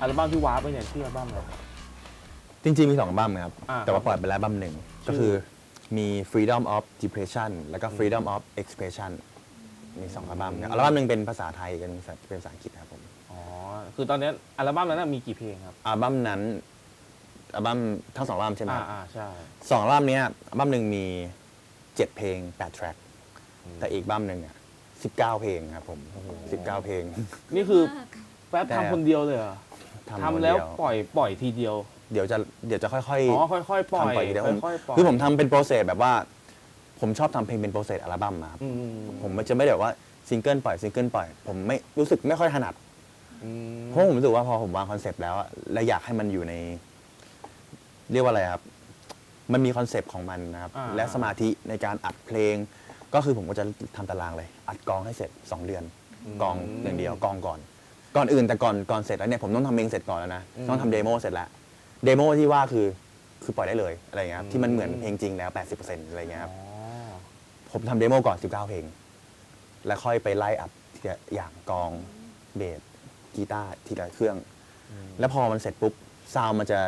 ลบั้มอัลบั้มที่ว้าร์ปไปเนี่ยชื่ออัลบั้มอะไรครับจริงๆมีสองอัลบั้มครับ อ่าแต่ว่าปล่อยไปแล้วอัลบั้มหนึ่งชื่อก็คือมี Freedom of Depression แล้วก็ Freedom of Expression มีสองอัลบั้มครับอัลบั้มหนึ่งเป็นภาษาไทยกันเป็นภาษาอังกฤษครับผมอ๋อ คือตอนนี้อัลบั้มนั้นนะมีกี่เพลงครับ อัลบั้มนั้นอัลบั้มทั้งสองอัลบั้มใช่ไหมอ่าครับอ่าใช่ สองอัลบั้มเนี้ยอัลบั้มหนึ่งมีเจ็ดเพลงแปดแทร็กอืมแต่อีกอัลบั้มหนึ่งอะสิบเก้าเพลงครับผมสิบเก้าเพลง นี่คือแป๊บแต่ทำคนเดียวเลยเหรอ ทำทำแล้วคนเดียปล่อยปล่อยทีเดียว เดี๋ยวจะเดี๋ยวจะค่อย อ๋อ ค่อยๆ ปล่อยทำปล่อยทีเดียวผมค่อยๆปล่อยคือผมทำเป็นโปรเซสแบบว่า ผมชอบทำเพลงเป็นโปรเซสอัลบั้มมาครับอืมผมมันจะไม่ได้แบบว่าซิงเกิลปล่อยซิงเกิลปล่อย ผมไม่รู้สึกไม่ค่อยถนัด อืมเพราะผมรู้สึกว่าพอผมวางคอนเซปต์แล้วอะและอยากให้มันอยู่ใน เรียกว่าอะไรครับ มันมีคอนเซปต์ของมันนะครับ อ่า และสมาธิในการอัดเพลง ก็คือผมก็จะทำตารางเลย อัดกองให้เสร็จ 2 เดือน กองอย่างเดียวกองก่อน ก่อนอื่นแต่ก่อนก่อนเสร็จแล้วเนี่ยผมต้องทำเพลงเสร็จก่อนแล้วนะต้องทำเดโมเสร็จแล้วเดโมที่ว่าคือคือปล่อยได้เลยอะไรอย่างเงี้ยครับที่มันเหมือนเพลงจริงแล้ว 80%อะไรอย่างเงี้ยครับอ๋อผมทำเดโมก่อน 19 เพลง แล้วค่อยไปไล่อัดทีละอย่างกลองเบสกีตาร์ทีละเครื่อง แล้วพอมันเสร็จปุ๊บซาวด์มันจะ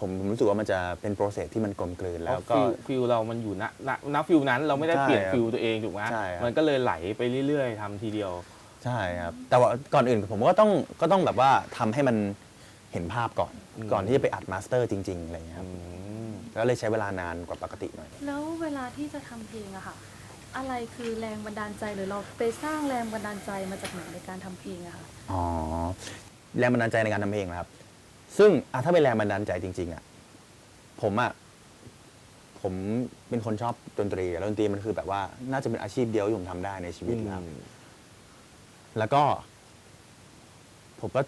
ผมผมรู้สึกว่ามันจะเป็นโปรเซสที่มันกลมกลืนแล้แล้ววก็ก็ฟิลเรามันอยู่ณณณฟิลนั้นเราไม่ได้ใช่เปลี่ยนครับฟิลตัวเองถูกไหมใช่ครับ มันก็เลยไหลไปเรื่อยๆทำทีเดียว ใช่ครับ แต่ว่าก่อนอื่นผมก็ต้องก็ต้องแบบว่าทำให้มันเห็นภาพก่อนอืมก่อนที่จะไปอัดมาสเตอร์จริง ๆ อะไรอย่างเงี้ยคอืรับมแล้วเลยใช้เวลานานกว่าปกติหน่อย แล้วเวลาที่จะทำเพลงอะค่ะ อะไรคือแรงบันดาลใจหรือเราไปสร้างแรงบันดาลใจมาจากไหนในการทำเพลงอะค่ะ อ๋อแรงบันดาลใจในการทำเพลงนะครับ ซึ่งอะถ้าเป็นแรงบันดาลใจจริง ๆอะผมอะผมเป็นคนชอบดนตรีแล้วดนตรีมันคือแบบว่าน่าจะเป็นอาชีพเดียวที่ผมทำได้ในชีวิตแล้ว แล้วก็ ผมก็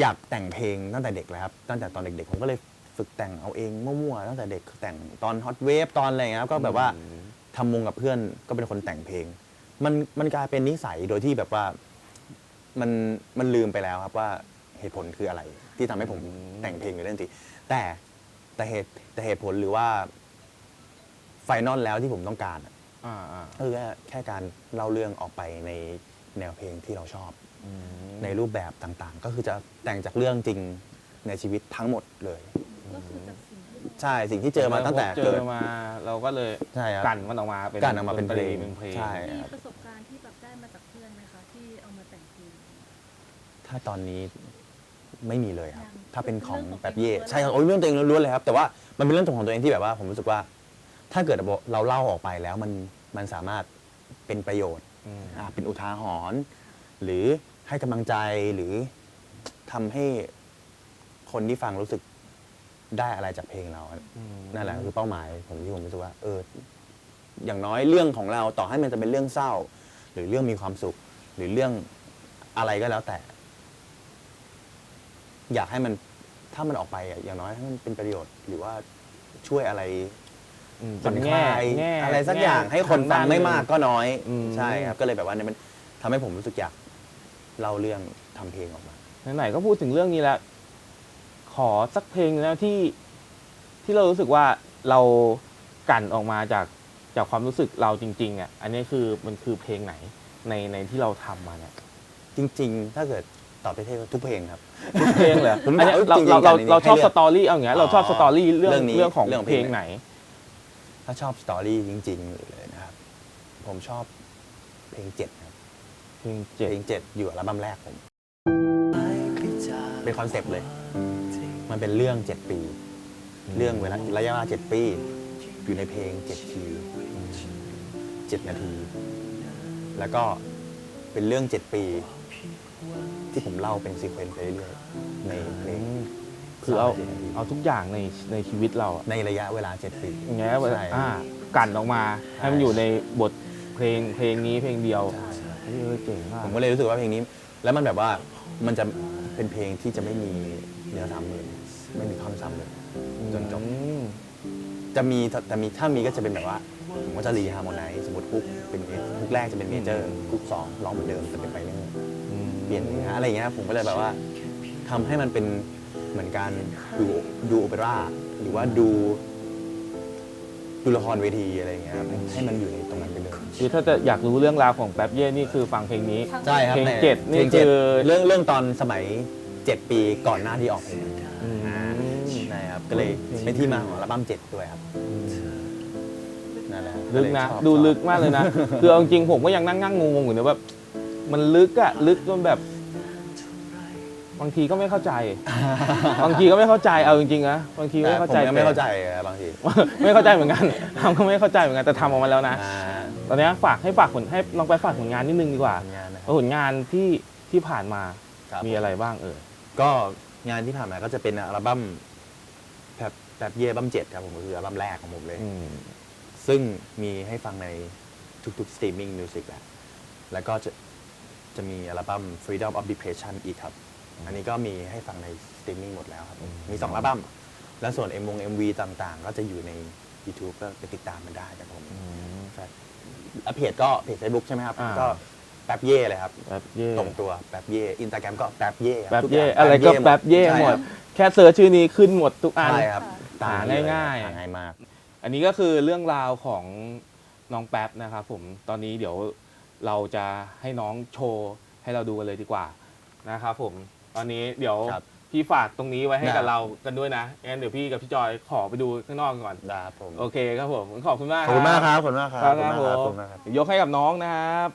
อยากแต่งเพลงตั้งแต่เด็กแล้วครับ ตั้งแต่ตอนเด็กๆ ผมก็เลยฝึกแต่งเอาเองมั่วๆตั้งแต่เด็กแต่งตอนฮอตเวฟตอนอะไรอย่างเงี้ยครับก็แบบว่าทำวงกับเพื่อนก็เป็นคนแต่งเพลง มันมันกลายเป็นนิสัยโดยที่แบบว่ามันมันลืมไปแล้วครับว่าเหตุผลคืออะไร ที่ทำให้ผมอืมแต่งเพลงหรือเล่นดนตรีแต่แต่เหตุแต่เหตุผลหรือว่าไฟนอลแล้วที่ผมต้องการอะ อ่าอ่าก็คือแค่แค่การเล่าเรื่องออกไปในแนวเพลงที่เราชอบ อืมในรูปแบบต่างๆ ก็คือจะแต่งจากเรื่องจริงในชีวิตทั้งหมดเลย ก็คือจากสิ่งที่เราใช่สิ่งที่เจอมาตั้งแต่เจเกิอดมาเราก็เลยใช่ครับกันมันออกมาเป็นกันออกมาเป็นเพลงเป็นเพลง ใช่ มีครับประสบการณ์ที่แบบได้มาจากเพื่อนไหมคะ ที่เอามาแต่งเพลง ถ้าตอนนี้ไม่มีเลยครับ ยังถ้าเป็นของเรื่องของแบบเย่ตัวเองใช่ครับโอ้ยเรื่องตัวเองล้วนๆเลยครับ แต่ว่ามันเป็นเรื่องของตัวเองที่แบบว่าผมรู้สึกว่า ถ้าเกิดเราเล่าออกไปแล้วมันมันสามารถเป็นประโยชน์อืมอ่าเป็นอุทาหรณ์หรือให้กำลังใจหรือทำให้คนที่ฟังรู้สึกได้อะไรจากเพลงเรานั่นแหละคือเป้าหมายผมที่ผมรู้สึกว่า เออ อย่างน้อยเรื่องของเราต่อให้มันจะเป็นเรื่องเศร้า หรือเรื่องมีความสุข หรือเรื่องอะไรก็แล้วแต่ อยากให้มันถ้ามันออกไปอะอย่างน้อยให้มันเป็นประโยชน์ หรือว่าช่วยอะไร อืมผ่อนเป็นคแง่ลายแง่อะไรสักอย่างแง่ให้คนฟังไม่ทด้มากก็น้อยอืม ใช่ครับก็เลยแบบว่าเนี่ยมันทำให้ผมรู้สึกอยากเล่าเรื่องทำเพลงออกมา ไหนๆก็พูดถึงเรื่องนี้แล้ว ขอสักเพลงแล้วที่ที่เรารู้สึกว่าเรากลั่นออกมาจากจากความรู้สึกเราจริง ๆ อะ อันนี้คือมันคือเพลงไหนในในที่เราทำมาเนี่ย จริง ๆ ถ้าเกิดตอบไปเท่ทุกเพลงครับทุกเพลงเลยผมอันเนี้ยถามเราจริงๆเราเรากันจริงๆเราชอบให้เลืสอกตอรี่เอาอย่างเงี้ยเราชอบอ๋อสตอรี่เรื่องเรื่องนี้เรื่องของเรื่องเพเพลลงงไหไหนน ถ้าชอบสตอรี่จริงๆเลยนะครับ ผมชอบเพลงเจ็ดครับเพลงเจ็ดเพลงเจ็ดอยู่อัลบั้มแรกผม เป็นคอนเซปต์เลย มันเป็นเรื่องเจ็ดปี เรื่องเวลาระยะเวลาเจ็ดปี อยู่ในเพลงเจ็ดทีเจ็ดนาที แล้วก็เป็นเรื่องเจ็ดปี ที่ผมเล่าเป็นซีเควนต์ไปเรื่อยๆในเพลง คือเอาสมสิบนทีเอาทุกอย่างในในชีวิตเราอะในระยะเวลาเจ็ดปีอย่างเงี้ยใช่ อ่ากันออกมาใช่ ให้มันอยู่ในบทเพลงเพลงนี้เพลงเดียวใช่เฮ้ยเออเจ๋งมากผมก็เลยรู้สึกว่าเพลงนี้ แล้วมันแบบว่ามันจะเป็นเพลงที่จะไม่มีเนื้อซ้ำเลยไม่มีท่อนซ้ำเลย จนจบ อืม จะมีแต่มีถ้ามีก็จะเป็นแบบว่าผมก็จะรีฮาร์โมไนซ์สมมติฮุกเป็นเมฮุกแรกจะเป็นเมเจอร์ฮุกสองร้องเหมือนเดิมแต่เป็นไฟเนอร์อืมเปลี่ยนเนื้ออะไรอย่างเงี้ยผมก็เลยแบบว่าทำให้มันเป็น เหมือนการดูดูโอเปร่าหรือว่าดูดูละครเวทีอะไรอย่างเงี้ยครับให้มันอยู่ในตรงนั้นไปเลยคือถ้าจะอยากรู้เรื่องราวของแป๊บเย่นี่คือฟังเพลงนี้ ใช่ครับเพลงในเจ็ดนี่พลงเจ็ดคือเรื่องเรื่องตอนสมัย7ปีก่อนหน้าที่ออกเพลงอืมใช่ครับก็เลยเป็นที่มาของอัลบั้มเจ็ดด้วยครับนั่นแหละครับลึกนะเยชอบดูชอบลึกมากเลยนะ คือเอาจริงๆผมก็ยังนั่งนั่งงงๆอยู่นะแบบมันลึกอะลึกจนแบบ บางทีก็ไม่เข้าใจ บางทีก็ไม่เข้าใจเอาจริงๆนะบางทีก็ไม่เข้าใจผมยังไม่เข้าใจอะบางทีไม่เข้าใจเหมือนกันทำก็ไม่เข้าใจเหมือนกันแต่ทำออกมาแล้วนะอ่าตอนนี้ฝากให้ฝากผลให้น้องไปฝากผลงานนิดนึงดีกว่าผลงานนะครัว่าผลงานที่ที่ผ่านมาครับมีอะไรบ้างเออก็งานที่ผ่านมาก็จะเป็นอัลบั้มแบบแบบเย่อัลบั้มเจ็ดครับผมก็คืออัลบั้มแรกของผมเลยอืมซึ่งมีให้ฟังในทุกๆ streaming music แหละแล้วก็จะจะมีอัลบั้ม Freedom of Depression อีกครับ อันนี้ก็มีให้ฟังใน streaming หมดแล้วครับผมมีสองอัลบั้มแล้วส่วน M วง MV ต่างๆ ก็จะอยู่ใน YouTube ก็ไปติดตามมันได้ครับผมอืมแล้วเพจก็เพจ Facebook ใช่ไหมครับอ่า ก็แป๊บเย่เลยครับ แป๊บเย่ตรงตัวแป๊บเย่อินสตาแกรมก็แป๊บเย่คแป๊รับบทุเย่ย่างอะไรก็แป๊บเย่ใช่หมคดรับแค่เสิร์ชชื่อนี้ขึ้นหมดทุกอัน ใช่ครับหาตมนี้เลง่ายๆหง่ายมาก อันนี้ก็คือเรื่องราวของน้องแป๊บนะครับผมตอนนี้เดี๋ยวเราจะให้น้องโชว์ให้เราดูกันเลยดีกว่านะครับผม ตอนนี้เดี๋ยวครับ พี่ฝากตรงนี้ไว้ให้กับได้เรากันด้วยนะงั้นเดี๋ยวพี่กับพี่จอยขอไปดูข้างนอกก่อนได้ครับผม โอเคครับผม ขอบคุณมากขอบคุณมากครับ ขอบคุณมากครับครับขอบคุณมากครับผขอบมคุณมากครับ ยกให้กับน้องนะครับ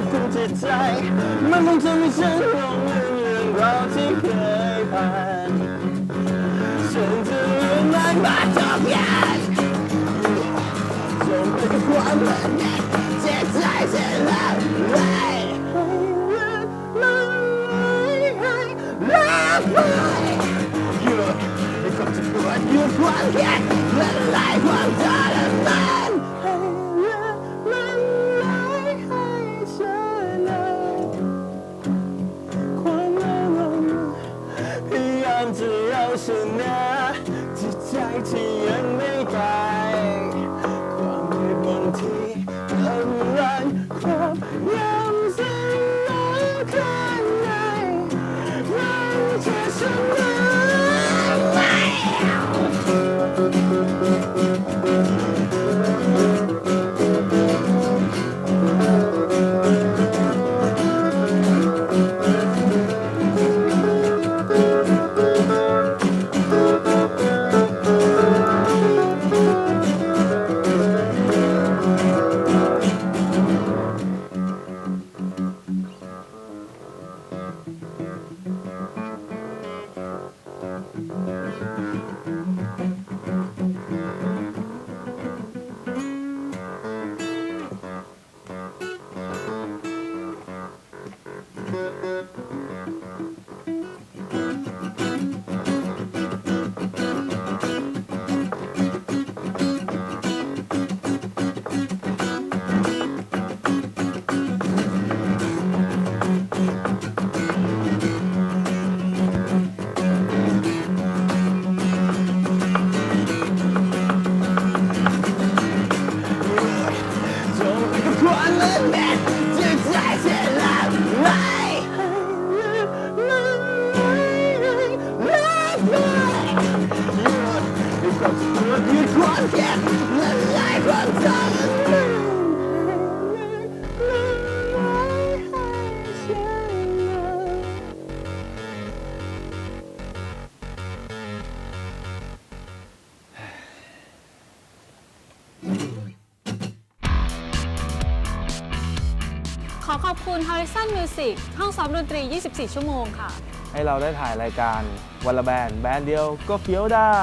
จ้าควบคุมจิตใจมันคงจะไม่ฉันหลงลืมเรื่องราวที่เคยผ่านฉันจ ห้องซ้อมดนตรี 24 ชั่วโมงค่ะ ให้เราได้ถ่ายรายการวันละแบรนด์แบรนด์เดียวก็เฟี้ยวได้